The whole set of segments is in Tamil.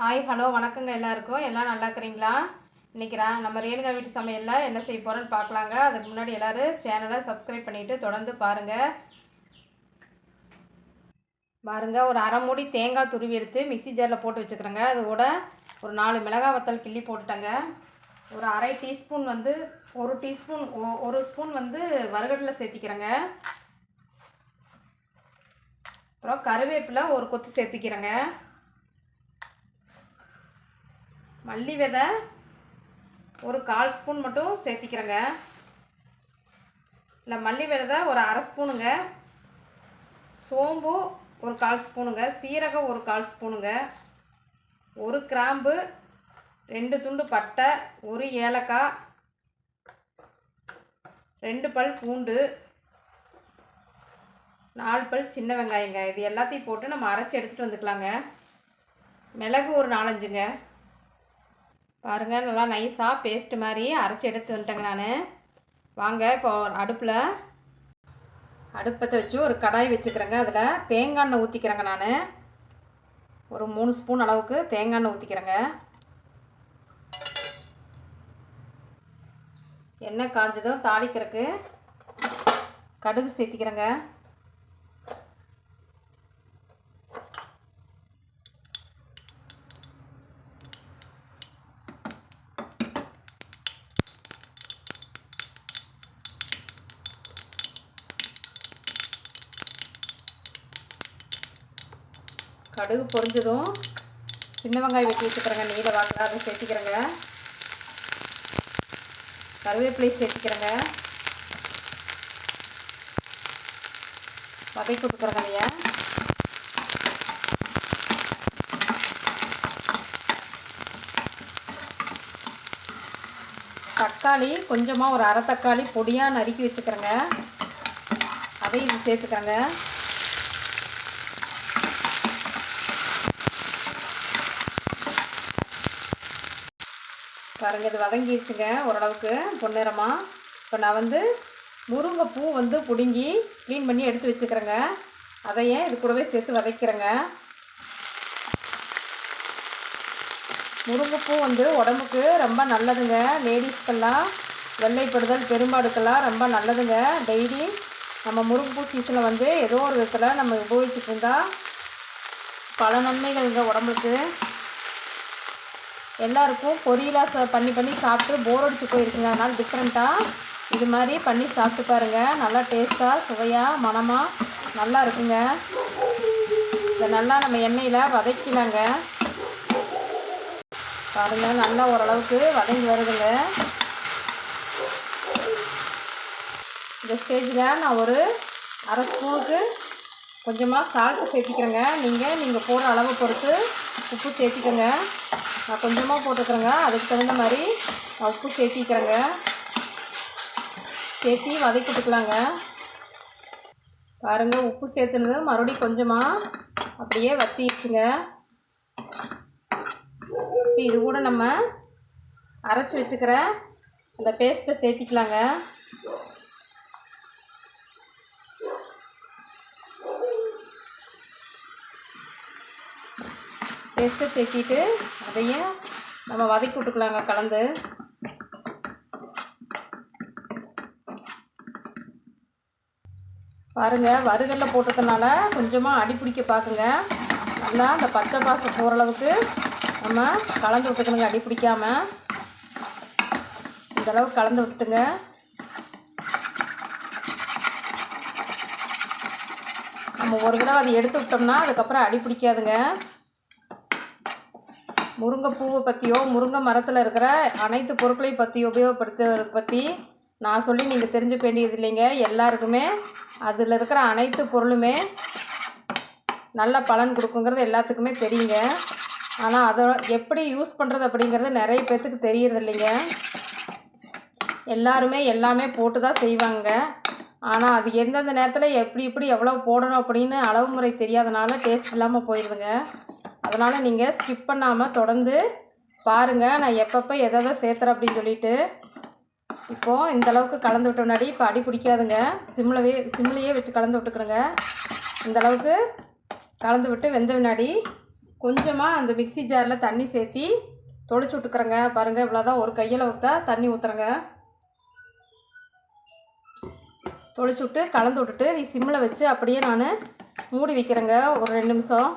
ஹாய் ஹலோ வணக்கங்க எல்லாருக்கும். எல்லாம் நல்லா இருக்கிறீங்களா? இன்றைக்கி நான் நம்ம ரேணுகா வீட்டு சமையலில் என்ன செய்ய போகிறோன்னு பார்க்கலாங்க. அதுக்கு முன்னாடி எல்லோரும் சேனலை சப்ஸ்கிரைப் பண்ணிவிட்டு தொடர்ந்து பாருங்கள் பாருங்கள் ஒரு அரை மூடி தேங்காய் துருவி எடுத்து மிக்சி ஜாரில் போட்டு வச்சுக்கிறேங்க. அது கூட ஒரு நாலு மிளகாய் வத்தல் கிள்ளி போட்டுட்டேங்க. ஒரு அரை டீஸ்பூன் வந்து ஒரு டீஸ்பூன் ஒரு ஸ்பூன் வந்து வறுகடலை சேர்த்திக்கிறேங்க. அப்புறம் கருவேப்பிலை ஒரு கொத்து சேர்த்திக்கிறேங்க. மல்லி விதை ஒரு கால் ஸ்பூன் மட்டும் சேர்த்திக்கிறேங்க. இல்லை மல்லி விதை ஒரு அரை ஸ்பூனுங்க. சோம்பு ஒரு கால் ஸ்பூனுங்க. சீரகம் ஒரு கால் ஸ்பூனுங்க. ஒரு கிராம்பு ரெண்டு துண்டு பட்டை ஒரு ஏலக்காய் ரெண்டு பல் பூண்டு நாலு பல் சின்ன வெங்காயங்க. இது எல்லாத்தையும் போட்டு நம்ம அரைச்சி எடுத்துகிட்டு வந்துக்கலாங்க. மிளகு ஒரு நாலஞ்சுங்க. பாருங்கள் நல்லா நைஸாக பேஸ்ட்டு மாதிரி அரைச்சி எடுத்து வந்துட்டேங்க நான். வாங்க இப்போ அடுப்பில் அடுப்பத்தை வச்சு ஒரு கடாய் வச்சுக்கிறேங்க. அதில் தேங்காய் எண்ணெய் ஊற்றிக்கிறேங்க நான். ஒரு மூணு ஸ்பூன் அளவுக்கு தேங்காய் எண்ணெய் ஊற்றிக்கிறேங்க எண்ணெய் காஞ்சதும் தாளிக்கிறதுக்கு கடுகு சேர்த்திக்கிறேங்க. கடுகு பொரிஞ்சதும் சின்ன வெங்காயம் வெட்டி வச்சுக்கிறேங்க. நீல வாக்கில் அதை சேர்த்திக்கிறேங்க. கருவேப்பிலை சேர்த்திக்கிறேங்க. வதக்கி கொடுக்குறேங்க நீங்கள் தக்காளி கொஞ்சமாக ஒரு அரை தக்காளி பொடியாக நறுக்கி வச்சுக்கிறேங்க. அதையும் இது சேர்த்துக்கிறேங்க பாருங்கள் இது வதங்கிடுச்சுங்க ஓரளவுக்கு பொன்னிறமாக இப்போ நான் வந்து முருங்கைப்பூ வந்து பிடுங்கி க்ளீன் பண்ணி எடுத்து வச்சுக்கிறேங்க. அதையே இது கூடவே சேர்த்து வதக்கிறேங்க? முருங்கைப்பூ வந்து உடம்புக்கு ரொம்ப நல்லதுங்க. லேடிஸ்க்கெல்லாம் வெள்ளைப்படுதல் பெரும்பாடுக்கெல்லாம் ரொம்ப நல்லதுங்க. டெய்லி நம்ம முருங்கைப்பூ சீசனில் வந்து ஏதோ ஒரு விதத்தில் நம்ம உபயோகிச்சுட்டு இருந்தால் பல நன்மைகள்ங்க உடம்புக்கு. எல்லாருக்கும் பொரியலாக ச பண்ணி பண்ணி சாப்பிட்டு போர் அடிச்சு போயிருக்குங்க. அதனால் டிஃப்ரெண்ட்டாக இது மாதிரி பண்ணி சாப்பிட்டு பாருங்கள் நல்லா டேஸ்ட்டாக சுவையாக மணமாக நல்லா இருக்குங்க. இதை நல்லா நம்ம எண்ணெயில் வதக்கலாங்க. பாருங்கள் நல்லா ஓரளவுக்கு வதங்கி வருதுங்க. இந்த ஸ்டேஜில் நான் ஒரு அரை ஸ்பூனுக்கு கொஞ்சமாக சால்ட்டு சேர்த்திக்கிறேங்க. நீங்கள் நீங்கள் போடுற அளவு பொறுத்து உப்பு சேர்த்திக்கோங்க. நான் கொஞ்சமாக போட்டுக்கிறேங்க. அதுக்கு தகுந்த மாதிரி நான் உப்பு சேர்த்திக்கிறேங்க. சேர்த்தி வதக்கிட்டுக்கலாங்க பாருங்கள் உப்பு சேர்த்துனது மறுபடியும் கொஞ்சமாக அப்படியே வத்திடுச்சுங்க. இப்போ இது கூட நம்ம அரைச்சி வச்சுக்கிற அந்த பேஸ்ட்டை சேர்த்திக்கலாங்க. பேஸ்ட்டை சேர்த்திட்டு அதையும் நம்ம வதக்கி விட்டுக்கலாங்க கலந்து. பாருங்கள் வறுகல்ல போட்டதுனால கொஞ்சமாக அடிப்பிடிக்க பார்க்குங்க நல்லா அந்த பச்சை பாசம் போகிற அளவுக்கு நம்ம கலந்து விட்டுக்கணுங்க அடி பிடிக்காம. இந்த கலந்து விட்டுட்டுங்க. நம்ம ஒரு தடவை அதை எடுத்து விட்டோம்னா அதுக்கப்புறம் அடி பிடிக்காதுங்க. முருங்கைப்பூவை பற்றியோ முருங்கை மரத்தில் இருக்கிற அனைத்து பொருட்களையும் பற்றி உபயோகப்படுத்துவதை பற்றி நான் சொல்லி நீங்கள் தெரிஞ்சுக்க வேண்டியது இல்லைங்க. எல்லாருக்குமே அதில் இருக்கிற அனைத்து பொருளுமே நல்ல பலன் கொடுக்குங்கிறது எல்லாத்துக்குமே தெரியுங்க. ஆனால் அதை எப்படி யூஸ் பண்ணுறது அப்படிங்கிறது நிறைய பேர்த்துக்கு தெரியறது இல்லைங்க. எல்லாருமே எல்லாமே போட்டு தான் செய்வாங்க. ஆனால் அது எந்தெந்த நேரத்தில் எப்படி எப்படி எவ்வளோ போடணும் அப்படின்னு அளவு முறை தெரியாதனால டேஸ்ட் இல்லாமல் போயிடுதுங்க அதனால் நீங்கள் ஸ்கிப் பண்ணாமல் தொடர்ந்து பாருங்கள் நான் எப்பப்போ எதை எதை சேர்த்துறேன் அப்படின்னு சொல்லிட்டு. இப்போது இந்த அளவுக்கு கலந்து விட்ட முன்னாடி இப்போ அடி பிடிக்காதுங்க. சிம்லவே சிம்லையே வச்சு கலந்து விட்டுக்கணுங்க. இந்தளவுக்கு கலந்து விட்டு வெந்த முன்னாடி கொஞ்சமாக அந்த மிக்சி ஜாரில் தண்ணி சேர்த்தி தொளிச்சு விட்டுக்கிறேங்க. பாருங்கள் இவ்வளோதான் ஒரு கையில் ஊற்றா தண்ணி ஊற்றுறேங்க தொளிச்சு விட்டு கலந்து விட்டுட்டு சிம்மில் வச்சு அப்படியே நான் மூடி வைக்கிறேங்க. ஒரு ரெண்டு நிமிஷம்.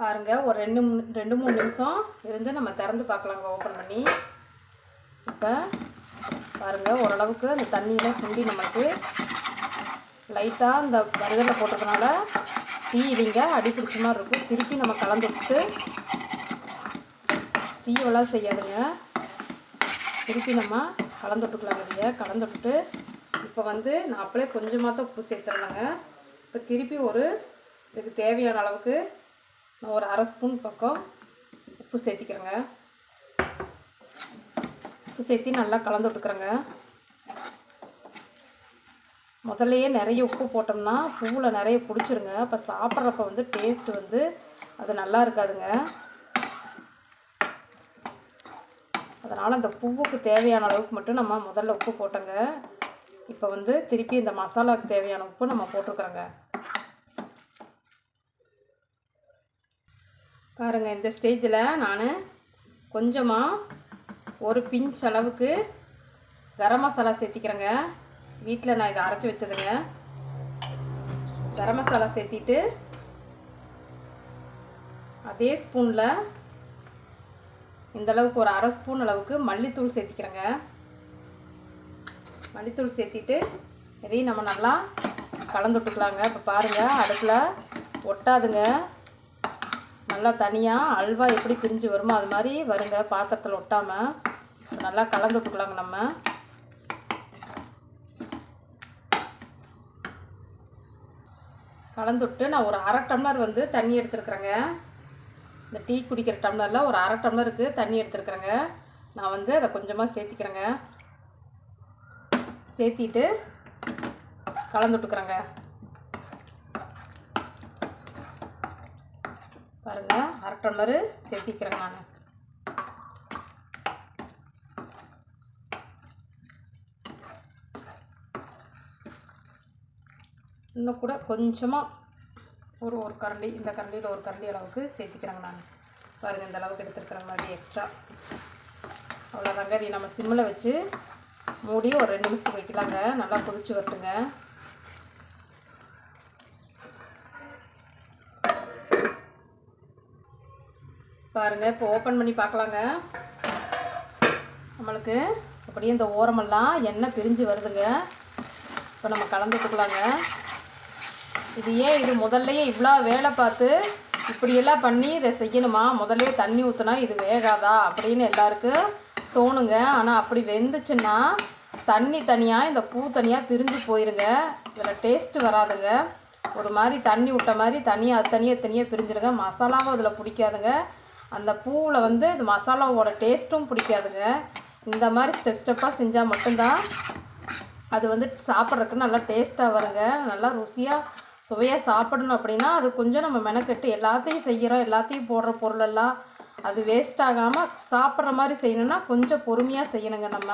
பாருங்க ஒரு ரெண்டு மூணு ரெண்டு மூணு நிமிஷம் இருந்து நம்ம திறந்து பார்க்கலாங்க ஓப்பன் பண்ணி. இப்போ பாருங்க ஓரளவுக்கு அந்த தண்ணியெலாம் சுண்டி நமக்கு லைட்டாக அந்த வறுதலில் போட்டதுனால தீ இடிங்க அடி பிடிச்ச மாதிரி இருக்கும். திருப்பி நம்ம கலந்து விட்டு தீயெல்லாம் செய்யாதுங்க. திருப்பி நம்ம கலந்து விட்டுக்கலாம் இல்லையா? கலந்து விட்டுட்டு இப்போ வந்து நான் அப்படியே கொஞ்சமாக தான் உப்பு சேர்த்துறேங்க இப்போ திருப்பி ஒரு இதுக்கு தேவையான அளவுக்கு நான் ஒரு அரை ஸ்பூன் பக்கம் உப்பு சேர்த்திக்கிறேங்க. உப்பு சேர்த்தி நல்லா கலந்து விட்டுக்கிறேங்க. முதல்லையே நிறைய உப்பு போட்டோம்னா பூவில் நிறைய பிடிச்சிருங்க. அப்போ சாப்பிட்றப்ப வந்து டேஸ்ட் வந்து அது நல்லா இருக்காதுங்க. அதனால் அந்த பூவுக்கு தேவையான அளவுக்கு மட்டும் நம்ம முதல்ல உப்பு போட்டோங்க. இப்போ வந்து திருப்பி இந்த மசாலாவுக்கு தேவையான உப்பு நம்ம போட்டிருக்குறோங்க. பாருங்கள் இந்த ஸ்டேஜில் நான் கொஞ்சமாக ஒரு பிஞ்ச் அளவுக்கு கரம் மசாலா சேர்த்திக்கிறேங்க. வீட்டில் நான் இதை அரைச்சி வச்சதுங்க. கரம் மசாலா சேர்த்திட்டு அதே ஸ்பூனில் இந்த அளவுக்கு ஒரு அரை ஸ்பூன் அளவுக்கு மல்லித்தூள் சேர்த்திக்கிறேங்க. மல்லித்தூள் சேர்த்திட்டு இதையும் நம்ம நல்லா கலந்து விட்டுக்கலாங்க. இப்போ பாருங்கள் அடுப்பில் ஒட்டாதுங்க. நல்லா தனியாக அல்வா எப்படி பிரிஞ்சு வருமோ அது மாதிரி வருங்க பாத்திரத்தில் ஒட்டாமல் நல்லா கலந்து விட்டுக்கலாங்க நம்ம. கலந்து விட்டு நான் ஒரு அரை டம்ளர் வந்து தண்ணி எடுத்துருக்குறேங்க. இந்த டீ குடிக்கிற டம்ளரில் ஒரு அரை டம்ளருக்கு தண்ணி எடுத்துருக்குறேங்க. நான் வந்து அதை கொஞ்சமாக சேர்த்திக்கிறேங்க. சேர்த்திட்டு கலந்து விட்டுக்கிறேங்க. பாருங்கள் அரை டம்ளரு சேர்த்திக்கிறேங்க நான். இன்னும் கூட கொஞ்சமாக ஒரு ஒரு கரண்டி இந்த கரண்டியில் ஒரு கரண்டி அளவுக்கு சேர்த்திக்கிறேங்க நான். பாருங்கள் இந்த அளவுக்கு எடுத்துருக்குற மாதிரி எக்ஸ்ட்ரா அவ்வளோதாங்க இதை நம்ம சிம்மில் வச்சு மூடி ஒரு ரெண்டு நிமிஷத்துக்கு வைக்கலாங்க. நல்லா கொதிச்சு வரட்டுங்க. பாருங்கள் இப்போ ஓப்பன் பண்ணி பார்க்கலாங்க. நம்மளுக்கு அப்படியே இந்த ஓரமெல்லாம் எண்ணெய் பிரிஞ்சு வருதுங்க. இப்போ நம்ம கலந்துட்டுக்கலாங்க. இது ஏன் இது முதல்லையே இவ்வளோ வேலை பார்த்து இப்படியெல்லாம் பண்ணி இதை செய்யணுமா? முதல்ல தண்ணி ஊற்றினா இது வேகாதா? அப்படின்னு எல்லாருக்கும் தோணுங்க. ஆனால் அப்படி வெந்துச்சுன்னா தண்ணி தனியாக இந்த பூ தனியாக பிரிஞ்சு போயிருங்க. இதில் டேஸ்ட்டு வராதுங்க. ஒரு மாதிரி தண்ணி விட்ட மாதிரி தனியாக அது தனியாக தனியாக பிரிஞ்சிருங்க. மசாலாவும் அதில் பிடிக்காதுங்க. அந்த பூவில் வந்து இது மசாலாவோட டேஸ்ட்டும் பிடிக்காதுங்க. இந்த மாதிரி ஸ்டெப் ஸ்டெப்பாக செஞ்சால் மட்டும்தான் அது வந்து சாப்பிட்றதுக்கு நல்லா டேஸ்ட்டாக வருங்க. நல்லா ருசியாக சுவையாக சாப்பிடணும் அப்படின்னா அது கொஞ்சம் நம்ம மெனக்கெட்டு எல்லாத்தையும் செய்கிறோம் எல்லாத்தையும் போடுற பொருளெல்லாம் அது வேஸ்ட் ஆகாமல் சாப்பிட்ற மாதிரி செய்யணும்னா கொஞ்சம் பொறுமையாக செய்யணுங்க நம்ம.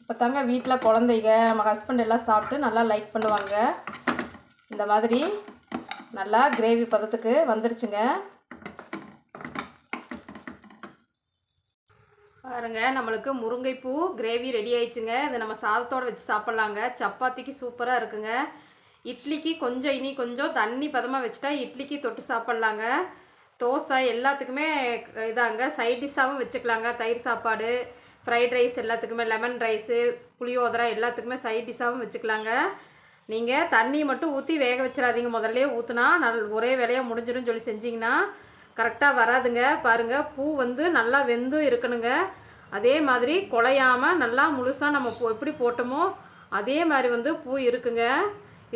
இப்போ தாங்க வீட்டில் குழந்தைங்க நம்ம ஹஸ்பண்ட் எல்லாம் சாப்பிட்டு நல்லா லைக் பண்ணுவாங்க. இந்த மாதிரி நல்லா கிரேவி பதத்துக்கு வந்துருச்சுங்க. பாருங்க நம்மளுக்கு முருங்கைப்பூ கிரேவி ரெடி ஆயிடுச்சுங்க. இதை நம்ம சாதத்தோடு வச்சு சாப்பிட்லாங்க. சப்பாத்திக்கு சூப்பராக இருக்குங்க. இட்லிக்கு கொஞ்சம் இனி கொஞ்சம் தண்ணி பதமாக வச்சுட்டா இட்லிக்கு தொட்டு சாப்பிட்லாங்க. தோசை எல்லாத்துக்குமே இதாங்க. சைட் டிஷ்ஷாகவும் வச்சுக்கலாங்க. தயிர் சாப்பாடு ஃப்ரைட் ரைஸ் எல்லாத்துக்குமே லெமன் ரைஸு புளியோதரை எல்லாத்துக்குமே சைட் டிஷ்ஷாகவும் வச்சுக்கலாங்க. நீங்கள் தண்ணி மட்டும் ஊற்றி வேக வச்சிடாதீங்க. முதல்ல ஊற்றுனா நல் ஒரே வேலையாக முடிஞ்சிடும் சொல்லி செஞ்சிங்கன்னா கரெக்டாக வராதுங்க. பாருங்கள் பூ வந்து நல்லா வெந்தும் இருக்கணுங்க. அதே மாதிரி குலையாமல் நல்லா முழுசாக நம்ம பூ எப்படி போட்டோமோ அதே மாதிரி வந்து பூ இருக்குங்க.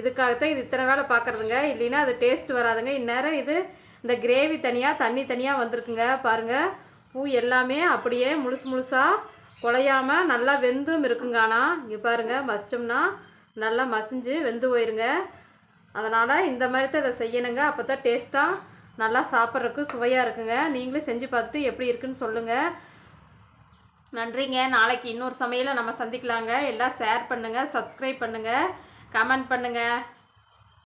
இதுக்காகத்தான் இது இத்தனை வேலை பார்க்குறதுங்க இல்லைன்னா அது டேஸ்ட் வராதுங்க. இந்நேரம் இது இந்த கிரேவி தனியாக தண்ணி தனியாக வந்திருக்குங்க. பாருங்கள் பூ எல்லாமே அப்படியே முழுசு முழுசாக குலையாமல் நல்லா வெந்தும் இருக்குங்க. ஆனால் இங்கே பாருங்கள் மசிச்சோம்னா நல்லா மசிஞ்சு வெந்து போயிருங்க. அதனால் இந்த மாதிரி தான் இதை செய்யணுங்க. அப்போ தான் டேஸ்ட்டாக நல்லா சாப்பிட்றதுக்கு சுவையாக இருக்குங்க. நீங்களும் செஞ்சு பார்த்துட்டு எப்படி இருக்குன்னு சொல்லுங்கள் நன்றிங்க. நாளைக்கு இன்னொரு சமையலை நம்ம சந்திக்கலாங்க. எல்லாம் ஷேர் பண்ணுங்கள் சப்ஸ்கிரைப் பண்ணுங்கள் கமெண்ட் பண்ணுங்கள்